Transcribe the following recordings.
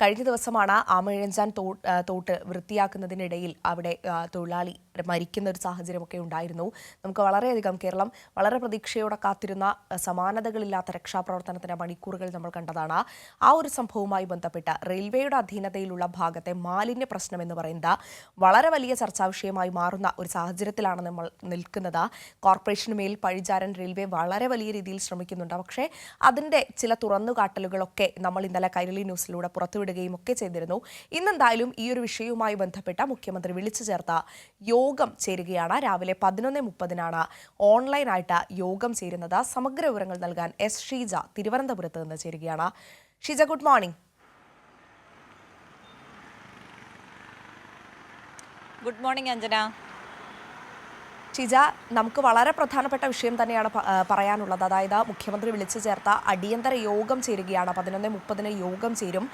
കഴിഞ്ഞ ദിവസമാണ് ആമഴഞ്ചാൻ തോട്ട് വൃത്തിയാക്കുന്നതിനിടയിൽ അവിടെ തൊഴിലാളി മരിക്കുന്ന ഒരു സാഹചര്യമൊക്കെ ഉണ്ടായിരുന്നു. നമുക്ക് വളരെയധികം കേരളം വളരെ പ്രതീക്ഷയോടെ കാത്തിരുന്ന സമാനതകളില്ലാത്ത രക്ഷാപ്രവർത്തനത്തിന്റെ മണിക്കൂറുകൾ നമ്മൾ കണ്ടതാണ്. ആ ഒരു സംഭവവുമായി ബന്ധപ്പെട്ട റെയിൽവേയുടെ അധീനതയിലുള്ള ഭാഗത്തെ മാലിന്യ പ്രശ്നം എന്ന് പറയുന്നത് വളരെ വലിയ ചർച്ചാ വിഷയമായി മാറുന്ന ഒരു സാഹചര്യത്തിലാണ് നമ്മൾ നിൽക്കുന്നത്. കോർപ്പറേഷന് മേൽ പഴിചാരൻ റെയിൽവേ വളരെ വലിയ രീതിയിൽ ശ്രമിക്കുന്നുണ്ട്. പക്ഷേ അതിന്റെ ചില തുറന്നുകാട്ടലുകളൊക്കെ നമ്മൾ ഇന്നലെ കൈരളി ന്യൂസിലൂടെ പുറത്തുവിടുകയും ഒക്കെ ചെയ്തിരുന്നു. ഇന്നെന്തായാലും ഈ ഒരു വിഷയവുമായി ബന്ധപ്പെട്ട മുഖ്യമന്ത്രി വിളിച്ചു ചേർത്ത യോഗം ചേരുകയാണ്. രാവിലെ പതിനൊന്ന് മുപ്പതിനാണ് ഓൺലൈനായിട്ട് യോഗം ചേരുന്നത്. സമഗ്ര വിവരങ്ങൾ നൽകാൻ എസ് ഷീജ തിരുവനന്തപുരത്ത് നിന്ന് ചേരുകയാണ്. Sheeja good morning good morning Anjana. Shija നമുക്ക് വളരെ പ്രധാനപ്പെട്ട വിഷയം തന്നെയാണ് പറയാനുള്ളത്. അതായത് മുഖ്യമന്ത്രി വിളിച്ചു ചേർത്ത അടിയന്തര യോഗം ചേരുകയാണ്. പതിനൊന്ന് മുപ്പതിന് യോഗം ചേരും.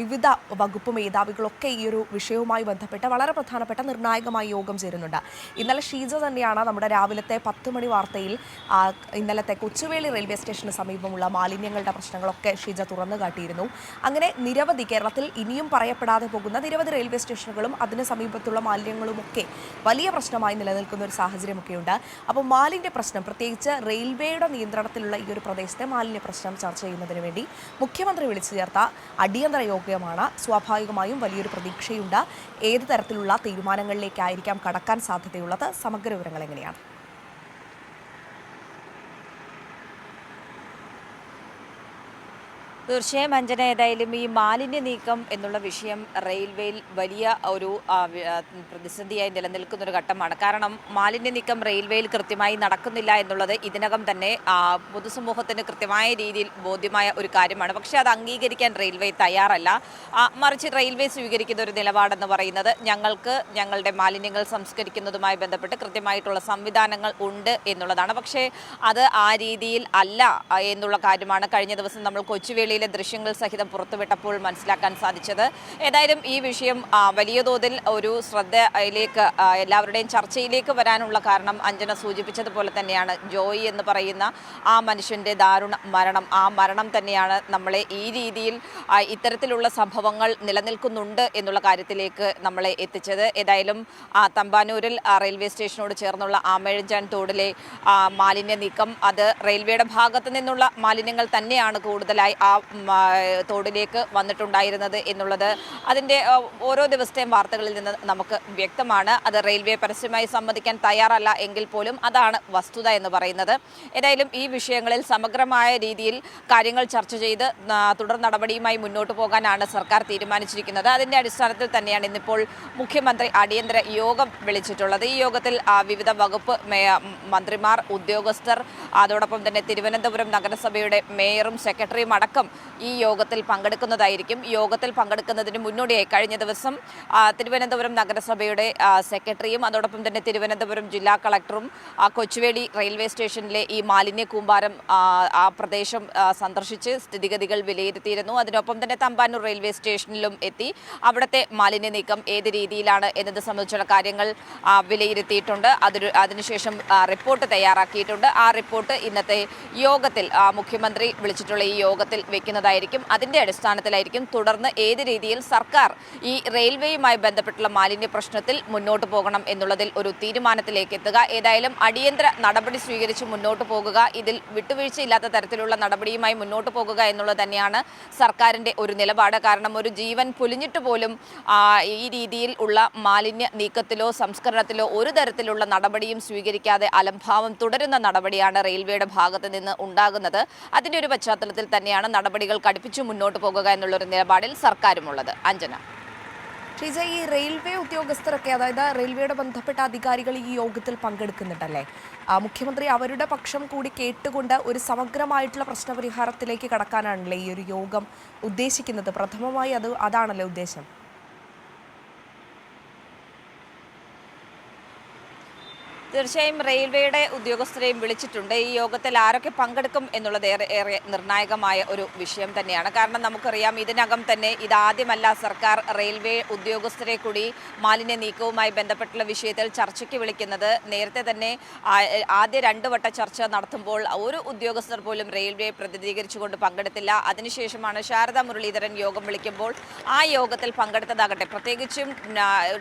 വിവിധ വകുപ്പ് മേധാവികളൊക്കെ ഈ ഒരു വിഷയവുമായി ബന്ധപ്പെട്ട് വളരെ പ്രധാനപ്പെട്ട നിർണായകമായ യോഗം ചേരുന്നുണ്ട്. ഇന്നലെ ഷീജ തന്നെയാണ് നമ്മുടെ രാവിലത്തെ പത്ത് മണി വാർത്തയിൽ ഇന്നലത്തെ കൊച്ചുവേളി റെയിൽവേ സ്റ്റേഷന് സമീപമുള്ള മാലിന്യങ്ങളുടെ പ്രശ്നങ്ങളൊക്കെ ഷീജ തുറന്നു കാട്ടിയിരുന്നു. അങ്ങനെ നിരവധി കേരളത്തിൽ ഇനിയും പറയപ്പെടാതെ പോകുന്ന നിരവധി റെയിൽവേ സ്റ്റേഷനുകളും അതിന് സമീപത്തുള്ള മാലിന്യങ്ങളുമൊക്കെ വലിയ പ്രശ്നമായി നിലനിൽക്കുന്ന ഒരു സാഹചര്യമൊക്കെയുണ്ട്. അപ്പോൾ മാലിന്യ പ്രശ്നം പ്രത്യേകിച്ച് റെയിൽവേയുടെ നിയന്ത്രണത്തിലുള്ള ഈ ഒരു പ്രദേശത്തെ മാലിന്യ പ്രശ്നം ചർച്ച ചെയ്യുന്നതിന് വേണ്ടി മുഖ്യമന്ത്രി വിളിച്ചു ചേർത്ത അടിയന്തര യോഗമാണ്. സ്വാഭാവികമായും വലിയൊരു പ്രതീക്ഷയുണ്ട്. ഏത് തരത്തിലുള്ള തീരുമാനങ്ങളിലേക്കായിരിക്കാം കടക്കാൻ സാധ്യതയുള്ളത്? സമഗ്ര വിവരങ്ങൾ എങ്ങനെയാണ്? തീർച്ചയായും അഞ്ജന ഏതായാലും ഈ മാലിന്യ നീക്കം എന്നുള്ള വിഷയം റെയിൽവേയിൽ വലിയ ഒരു പ്രതിസന്ധിയായി നിലനിൽക്കുന്ന ഒരു ഘട്ടമാണ്. കാരണം മാലിന്യ നീക്കം റെയിൽവേയിൽ കൃത്യമായി നടക്കുന്നില്ല എന്നുള്ളത് ഇതിനകം തന്നെ പൊതുസമൂഹത്തിന് കൃത്യമായ രീതിയിൽ ബോധ്യമായ ഒരു കാര്യമാണ്. പക്ഷേ അത് അംഗീകരിക്കാൻ റെയിൽവേ തയ്യാറല്ല. മറിച്ച് റെയിൽവേ സ്വീകരിക്കുന്ന ഒരു നിലപാടെന്ന് പറയുന്നത് ഞങ്ങൾക്ക് ഞങ്ങളുടെ മാലിന്യങ്ങൾ സംസ്കരിക്കുന്നതുമായി ബന്ധപ്പെട്ട് കൃത്യമായിട്ടുള്ള സംവിധാനങ്ങൾ ഉണ്ട് എന്നുള്ളതാണ്. പക്ഷേ അത് ആ രീതിയിൽ അല്ല എന്നുള്ള കാര്യമാണ്. കഴിഞ്ഞ ദിവസം നമ്മൾ കൊച്ചുവേളിയിലെ ദൃശ്യങ്ങൾ സഹിതം പുറത്തുവിട്ടപ്പോൾ മനസ്സിലാക്കാൻ സാധിച്ചത്. ഏതായാലും ഈ വിഷയം വലിയ തോതിൽ ഒരു ശ്രദ്ധയിലേക്ക് എല്ലാവരുടെയും ചർച്ചയിലേക്ക് വരാനുള്ള കാരണം അഞ്ജന സൂചിപ്പിച്ചതുപോലെ തന്നെയാണ്. ജോയി എന്ന് പറയുന്ന ആ മനുഷ്യന്റെ ദാരുണ മരണം ആ മരണം തന്നെയാണ് നമ്മളെ ഈ രീതിയിൽ ഇത്തരത്തിലുള്ള സംഭവങ്ങൾ നിലനിൽക്കുന്നുണ്ട് എന്നുള്ള കാര്യത്തിലേക്ക് നമ്മളെ എത്തിച്ചത്. ഏതായാലും ആ, തമ്പാനൂരിൽ റെയിൽവേ സ്റ്റേഷനോട് ചേർന്നുള്ള ആമഴഞ്ചാൻ തോടിലെ മാലിന്യ നീക്കം അത് റെയിൽവേയുടെ ഭാഗത്ത് നിന്നുള്ള മാലിന്യങ്ങൾ തന്നെയാണ് കൂടുതലായി ആ, തോടിലേക്ക് വന്നിട്ടുണ്ടായിരുന്നത് എന്നുള്ളത് അതിന്റെ ഓരോ ദിവസത്തെയും വാർത്തകളിൽ നിന്ന് നമുക്ക് വ്യക്തമാണ്. അത് റെയിൽവേ പരസ്യമായി സംബന്ധിക്കാൻ തയ്യാറല്ല എങ്കിൽ പോലും അതാണ് വസ്തുത എന്ന് പറയുന്നത്. ഏതായാലും ഈ വിഷയങ്ങളിൽ സമഗ്രമായ രീതിയിൽ കാര്യങ്ങൾ ചർച്ച ചെയ്ത് തുടർ നടപടിയുമായി മുന്നോട്ട് പോകാനാണ് സർക്കാർ തീരുമാനിച്ചിരിക്കുന്നത്. അതിന്റെ അടിസ്ഥാനത്തിൽ തന്നെയാണ് ഇന്നിപ്പോൾ മുഖ്യമന്ത്രി അടിയന്തര യോഗം വിളിച്ചിട്ടുള്ളത്. ഈ യോഗത്തിൽ വിവിധ വകുപ്പ് മന്ത്രിമാർ ഉദ്യോഗസ്ഥർ അതോടൊപ്പം തന്നെ തിരുവനന്തപുരം നഗരസഭയുടെ മേയറും സെക്രട്ടറിയും അടക്കം ഈ യോഗത്തിൽ പങ്കെടുക്കുന്നതായിരിക്കും. യോഗത്തിൽ പങ്കെടുക്കുന്നതിന് മുന്നോടിയായി കഴിഞ്ഞ ദിവസം തിരുവനന്തപുരം നഗരസഭയുടെ സെക്രട്ടറിയും അതോടൊപ്പം തന്നെ തിരുവനന്തപുരം ജില്ലാ കളക്ടറും കൊച്ചുവേളി റെയിൽവേ സ്റ്റേഷനിലെ ഈ മാലിന്യ കൂമ്പാരം ആ, പ്രദേശം സന്ദർശിച്ച് സ്ഥിതിഗതികൾ വിലയിരുത്തിയിരുന്നു. അതിനൊപ്പം തന്നെ തമ്പാനൂർ റെയിൽവേ സ്റ്റേഷനിലും എത്തി അവിടുത്തെ മാലിന്യ നീക്കം ഏത് രീതിയിലാണ് എന്നത് സംബന്ധിച്ചുള്ള കാര്യങ്ങൾ വിലയിരുത്തിയിട്ടുണ്ട്. അതിന് അതിനുശേഷം റിപ്പോർട്ട് തയ്യാറാക്കിയിട്ടുണ്ട്. ആ റിപ്പോർട്ട് ഇന്നത്തെ യോഗത്തിൽ മുഖ്യമന്ത്രി വിളിച്ചിട്ടുള്ള ഈ യോഗത്തിൽ വെക്കുന്നതായിരിക്കും. അതിന്റെ അടിസ്ഥാനത്തിലായിരിക്കും തുടർന്ന് ഏത് രീതിയിൽ സർക്കാർ ഈ റെയിൽവേയുമായി ബന്ധപ്പെട്ടുള്ള മാലിന്യ പ്രശ്നത്തിൽ മുന്നോട്ട് പോകണം എന്നുള്ളതിൽ ഒരു തീരുമാനത്തിലേക്ക് എത്തുക. ഏതായാലും അടിയന്തര നടപടി സ്വീകരിച്ച് മുന്നോട്ട് പോകുക ഇതിൽ വിട്ടുവീഴ്ചയില്ലാത്ത തരത്തിലുള്ള നടപടിയുമായി മുന്നോട്ട് പോകുക എന്നുള്ളത് തന്നെയാണ് സർക്കാരിന്റെ ഒരു നിലപാട്. കാരണം ഒരു ജീവൻ പൊലിഞ്ഞിട്ട് പോലും ഈ രീതിയിൽ ഉള്ള മാലിന്യ നീക്കത്തിലോ സംസ്കരണത്തിലോ ഒരു തരത്തിലുള്ള നടപടിയും സ്വീകരിക്കാതെ അലംഭാവം തുടരുന്ന നടപടിയാണ് റെയിൽവേയുടെ ഭാഗത്ത് നിന്ന് ഉണ്ടാകുന്നത്. അതിന്റെ ഒരു പശ്ചാത്തലത്തിൽ തന്നെയാണ് നടപടികൾ കടുപ്പിച്ചു മുന്നോട്ട് പോകുക എന്നുള്ള ഒരു നിലപാടിൽ സർക്കാരുമുള്ളത്. അഞ്ജന. ഷീജ ഈ റെയിൽവേ ഉദ്യോഗസ്ഥരൊക്കെ അതായത് റെയിൽവേയുടെ ബന്ധപ്പെട്ട അധികാരികൾ ഈ യോഗത്തിൽ പങ്കെടുക്കുന്നുണ്ടല്ലേ? മുഖ്യമന്ത്രി അവരുടെ പക്ഷം കൂടി കേട്ടുകൊണ്ട് ഒരു സമഗ്രമായിട്ടുള്ള പ്രശ്നപരിഹാരത്തിലേക്ക് കടക്കാനാണല്ലേ ഈ ഒരു യോഗം ഉദ്ദേശിക്കുന്നത്? പ്രഥമമായി അത് അതാണല്ലേ ഉദ്ദേശം? തീർച്ചയായും റെയിൽവേയുടെ ഉദ്യോഗസ്ഥരെയും വിളിച്ചിട്ടുണ്ട്. ഈ യോഗത്തിൽ ആരൊക്കെ പങ്കെടുക്കും എന്നുള്ളത് ഏറെ ഏറെ നിർണായകമായ ഒരു വിഷയം തന്നെയാണ്. കാരണം നമുക്കറിയാം ഇതിനകം തന്നെ ഇതാദ്യമല്ല സർക്കാർ റെയിൽവേ ഉദ്യോഗസ്ഥരെ കൂടി മാലിന്യ നീക്കവുമായി ബന്ധപ്പെട്ടുള്ള വിഷയത്തിൽ ചർച്ചയ്ക്ക് വിളിക്കുന്നത്. നേരത്തെ തന്നെ ആദ്യ രണ്ട് വട്ട ചർച്ച നടത്തുമ്പോൾ ഒരു ഉദ്യോഗസ്ഥർ പോലും റെയിൽവേ പ്രതിനിധീകരിച്ചുകൊണ്ട് പങ്കെടുത്തില്ല. അതിനുശേഷമാണ് ശാരദാ മുരളീധരൻ യോഗം വിളിക്കുമ്പോൾ ആ യോഗത്തിൽ പങ്കെടുത്തതാകട്ടെ. പ്രത്യേകിച്ചും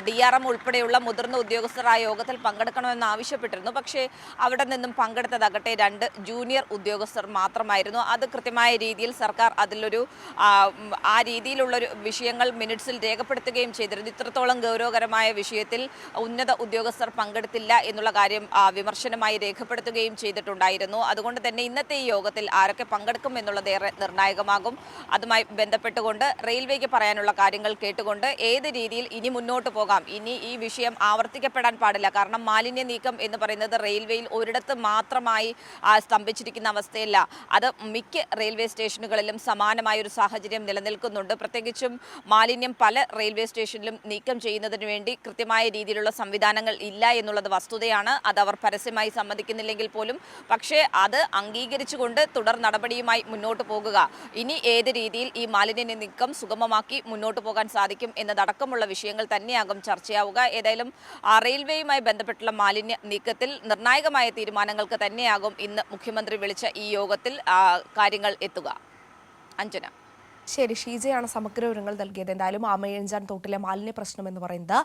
ഡി ഉൾപ്പെടെയുള്ള മുതിർന്ന ഉദ്യോഗസ്ഥർ ആ യോഗത്തിൽ പങ്കെടുക്കണമെന്ന് ആവശ്യപ്പെട്ടിരുന്നു. പക്ഷേ അവിടെ നിന്നും പങ്കെടുത്തതാകട്ടെ രണ്ട് ജൂനിയർ ഉദ്യോഗസ്ഥർ മാത്രമായിരുന്നു. അത് കൃത്യമായ രീതിയിൽ സർക്കാർ അതിലൊരു ആ, രീതിയിലുള്ളൊരു വിഷയങ്ങൾ മിനിറ്റ്സിൽ രേഖപ്പെടുത്തുകയും ചെയ്തിരുന്നു. ഇത്രത്തോളം ഗൗരവകരമായ വിഷയത്തിൽ ഉന്നത ഉദ്യോഗസ്ഥർ പങ്കെടുത്തില്ല എന്നുള്ള കാര്യം വിമർശനമായി രേഖപ്പെടുത്തുകയും ചെയ്തിട്ടുണ്ടായിരുന്നു. അതുകൊണ്ട് തന്നെ ഇന്നത്തെ ഈ യോഗത്തിൽ ആരൊക്കെ പങ്കെടുക്കും എന്നുള്ളത് ഏറെ നിർണായകമാകും. അതുമായി ബന്ധപ്പെട്ടുകൊണ്ട് റെയിൽവേക്ക് പറയാനുള്ള കാര്യങ്ങൾ കേട്ടുകൊണ്ട് ഏത് രീതിയിൽ ഇനി മുന്നോട്ട് പോകാം? ഇനി ഈ വിഷയം ആവർത്തിക്കപ്പെടാൻ പാടില്ല. കാരണം മാലിന്യ നീക്കം എന്ന് പറയുന്നത് റെയിൽവേയിൽ ഒരിടത്ത് മാത്രമായി സ്തംഭിച്ചിരിക്കുന്ന അവസ്ഥയല്ല. അത് മിക്ക റെയിൽവേ സ്റ്റേഷനുകളിലും സമാനമായ ഒരു സാഹചര്യം നിലനിൽക്കുന്നുണ്ട്. പ്രത്യേകിച്ചും മാലിന്യം പല റെയിൽവേ സ്റ്റേഷനിലും നീക്കം ചെയ്യുന്നതിന് വേണ്ടി കൃത്യമായ രീതിയിലുള്ള സംവിധാനങ്ങൾ ഇല്ല എന്നുള്ളത് വസ്തുതയാണ്. അത് അവർ പരസ്യമായി സമ്മതിക്കുന്നില്ലെങ്കിൽ പോലും പക്ഷേ അത് അംഗീകരിച്ചുകൊണ്ട് തുടർ നടപടിയുമായി മുന്നോട്ട് പോകുക. ഇനി ഏത് രീതിയിൽ ഈ മാലിന്യ നീക്കം സുഗമമാക്കി മുന്നോട്ട് പോകാൻ സാധിക്കും എന്നതടക്കമുള്ള വിഷയങ്ങൾ തന്നെയാകും ചർച്ചയാവുക. ഏതായാലും റെയിൽവേയുമായി ബന്ധപ്പെട്ടുള്ള മാലിന്യ നീക്കത്തിൽ നിർണായകമായ തീരുമാനങ്ങൾക്ക് തന്നെയാകും ഇന്ന് മുഖ്യമന്ത്രി വിളിച്ച ഈ യോഗത്തിൽ കാര്യങ്ങൾ എത്തുക. അഞ്ജന. ശരി ഷീജയാണ് സമഗ്ര വിവരങ്ങൾ നൽകിയത്. എന്തായാലും ആമയഞ്ചാൻ തോട്ടിലെ മാലിന്യ പ്രശ്നം എന്ന് പറയുന്നത്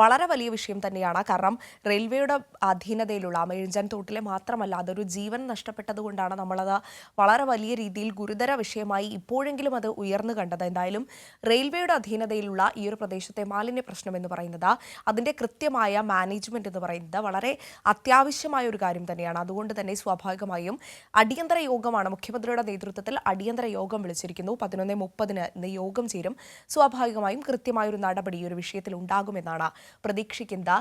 വളരെ വലിയ വിഷയം തന്നെയാണ്. കാരണം റെയിൽവേയുടെ അധീനതയിലുള്ള ആമയഞ്ചാൻ തോട്ടിലെ മാത്രമല്ല അതൊരു ജീവൻ നഷ്ടപ്പെട്ടതുകൊണ്ടാണ് നമ്മളത് വളരെ വലിയ രീതിയിൽ ഗുരുതര വിഷയമായി ഇപ്പോഴെങ്കിലും അത് ഉയർന്നു കണ്ടത്. എന്തായാലും റെയിൽവേയുടെ അധീനതയിലുള്ള ഈ ഒരു പ്രദേശത്തെ മാലിന്യ പ്രശ്നം എന്ന് പറയുന്നത് അതിന്റെ കൃത്യമായ മാനേജ്മെന്റ് എന്ന് പറയുന്നത് വളരെ അത്യാവശ്യമായ ഒരു കാര്യം തന്നെയാണ്. അതുകൊണ്ട് തന്നെ സ്വാഭാവികമായും അടിയന്തര യോഗമാണ് മുഖ്യമന്ത്രിയുടെ നേതൃത്വത്തിൽ അടിയന്തര യോഗം വിളിച്ചിരിക്കുന്നു. പതിനൊന്ന് മുപ്പതിന് ഇന്ന് യോഗം ചേരും. സ്വാഭാവികമായും കൃത്യമായൊരു നടപടി ഈ ഒരു വിഷയത്തിൽ ഉണ്ടാകുമെന്നാണ് പ്രതീക്ഷിക്കുന്നത്.